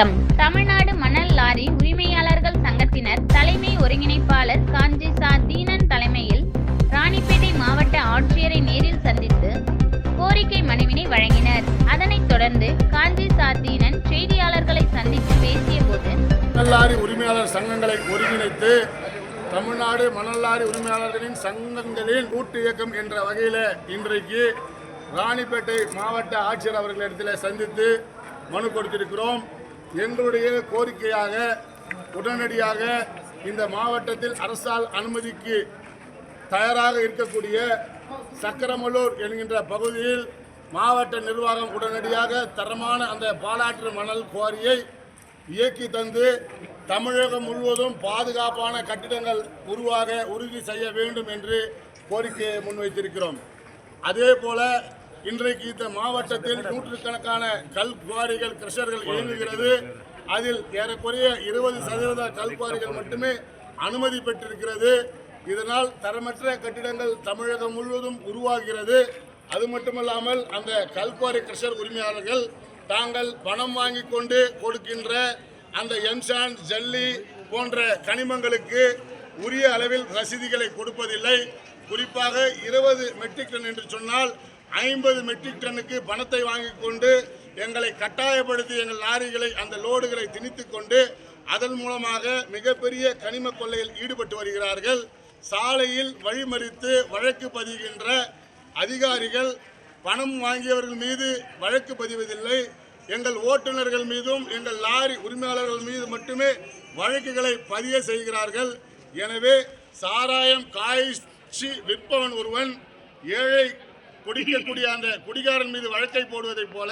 வணக்கம். தமிழ்நாடு மணல் லாரி உரிமையாளர்கள் சங்கத்தினர் தலைமை ஒருங்கிணைப்பாளர் காஞ்சி சா தீனன் தலைமையில் ராணிப்பேட்டை மாவட்ட ஆட்சியரை நேரில் சந்தித்து கோரிக்கை மனுவினை வழங்கினர். அதனைத் தொடர்ந்து காஞ்சி சா தீனன் செய்தியாளர்களை சந்தித்து பேசியபோது மணல்லாரி உரிமையாளர் சங்கங்களை ஒருங்கிணைத்து தமிழ்நாடு மணல்லாரி உரிமையாளர்களின் சங்கங்களின் கூட்டு இயக்கம் என்ற வகையில் இன்றைக்கு ராணிப்பேட்டை மாவட்ட ஆட்சியர் அவர்களிடத்தில் சந்தித்து மனு கொடுத்திருக்கிறோம். எங்களுடைய கோரிக்கையாக உடனடியாக இந்த மாவட்டத்தில் அரசால் அனுமதிக்கு தயாராக இருக்கக்கூடிய சக்கரமலூர் என்கின்ற பகுதியில் மாவட்ட நிர்வாகம் உடனடியாக தரமான அந்த பாலாற்று மணல் குவாரியை இயக்கி தந்து தமிழகம் முழுவதும் பாதுகாப்பான கட்டிடங்கள் உருவாக உறுதி செய்ய வேண்டும் என்று கோரிக்கையை முன்வைத்திருக்கிறோம். அதே போல இன்றைக்கு இந்த மாவட்டத்தில் நூற்றுக்கணக்கான கல் குவாரிகள் கிரஷர்கள் இயங்குகிறது. அதில் ஏறக்குறைய இருபது சதவீத கல்குவாரிகள் மட்டுமே அனுமதி பெற்றிருக்கிறது. இதனால் தரமற்ற கட்டிடங்கள் தமிழகம் முழுவதும் உருவாகிறது. அது மட்டுமல்லாமல் அந்த கல்குவாரி கிரஷர் உரிமையாளர்கள் தாங்கள் பணம் வாங்கி கொண்டு கொடுக்கின்ற அந்த எம்சான் ஜல்லி போன்ற கனிமங்களுக்கு உரிய அளவில் ரசீதிகளை கொடுப்பதில்லை. குறிப்பாக இருபது மெட்ரிக் டன் என்று சொன்னால் ஐம்பது மெட்ரிக் டன்னுக்கு பணத்தை வாங்கி கொண்டு எங்களை கட்டாயப்படுத்தி எங்கள் லாரிகளை அந்த லோடுகளை திணித்து கொண்டு அதன் மூலமாக மிகப்பெரிய கனிம கொள்ளையில் ஈடுபட்டு வருகிறார்கள். சாலையில் வழிமறித்து வழக்கு பதிகின்ற அதிகாரிகள் பணம் வாங்கியவர்கள் மீது வழக்கு பதிவதில்லை. எங்கள் ஓட்டுநர்கள் மீதும் எங்கள் லாரி உரிமையாளர்கள் மீது மட்டுமே வழக்குகளை பதிய செய்கிறார்கள். எனவே சாராயம் காய்ச்சி விற்பவன் ஒருவன் ஏழை குடிக்கக்கூடிய அந்த குடிகாரன் மீது வழக்கை போடுவதைப் போல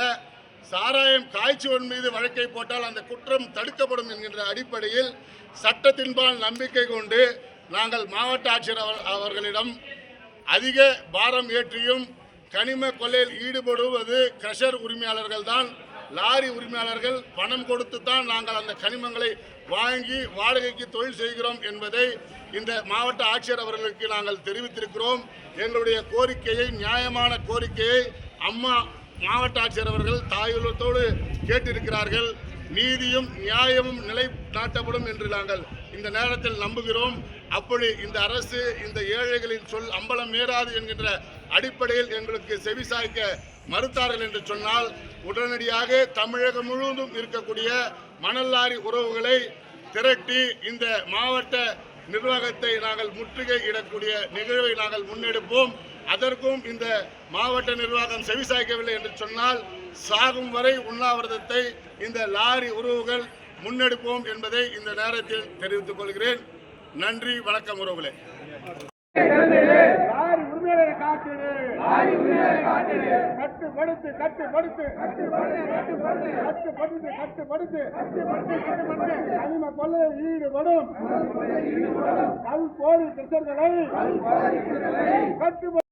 சாராயம் காய்ச்சுவன் மீது வழக்கை போட்டால் அந்த குற்றம் தடுக்கப்படும் என்கின்ற அடிப்படையில் சட்டத்தின்பால் நம்பிக்கை கொண்டு நாங்கள் மாவட்ட ஆட்சியர் அவர்களிடம் அதிக பாரம் ஏற்றியும் கனிம கொள்ளையில் ஈடுபடுவது கிரஷர் உரிமையாளர்கள் தான் லாரி உரிமையாளர்கள் பணம் கொடுத்து தான் நாங்கள் அந்த கனிமங்களை வாங்கி வாடகைக்கு தொழில் செய்கிறோம் என்பதை இந்த மாவட்ட ஆட்சியர் அவர்களுக்கு நாங்கள் தெரிவித்திருக்கிறோம். எங்களுடைய கோரிக்கையை நியாயமான கோரிக்கையை அம்மா மாவட்ட ஆட்சியர் அவர்கள் தாயுள்ளத்தோடு கேட்டிருக்கிறார்கள். நீதியும் நியாயமும் நிலைநாட்டப்படும் என்று நாங்கள் இந்த நேரத்தில் நம்புகிறோம். அப்படி இந்த அரசு இந்த ஏழைகளின் சொல் அம்பலம் ஏறாது என்கின்ற அடிப்படையில் எங்களுக்கு செவிசாய்க்க மறுத்தார்கள் என்று சொன்னால் உடனடியாக தமிழகம் முழுவதும் இருக்கக்கூடிய மணல் லாரி உறவுகளை திரட்டி இந்த மாவட்ட நிர்வாகத்தை நாங்கள் முற்றுகை இடக்கூடிய நிகழ்வை நாங்கள் முன்னெடுப்போம். அதற்கும் இந்த மாவட்ட நிர்வாகம் செவிசாய்க்கவில்லை என்று சொன்னால் சாகும் வரை உண்ணாவிரதத்தை இந்த லாரி உறவுகள் முன்னெடுப்போம் என்பதை இந்த நேரத்தில் தெரிவித்துக் கொள்கிறேன். நன்றி வணக்கம் உறவுகளே. லாரி உரிமையாளரை காட்டிடு லாரி உரிமையாளரை காட்டிடு கட்டுப்படுத்து கட்டுப்படுத்து கட்டுப்படுத்து கட்டுப்படுத்து கட்டுப்படுத்து கட்டுப்படுத்து கட்டுப்படுத்து கனிம கொள்ளையில் ஈடுபடும் கல் போரி கிருஷ்ணர்களை கட்டுப்படுத்து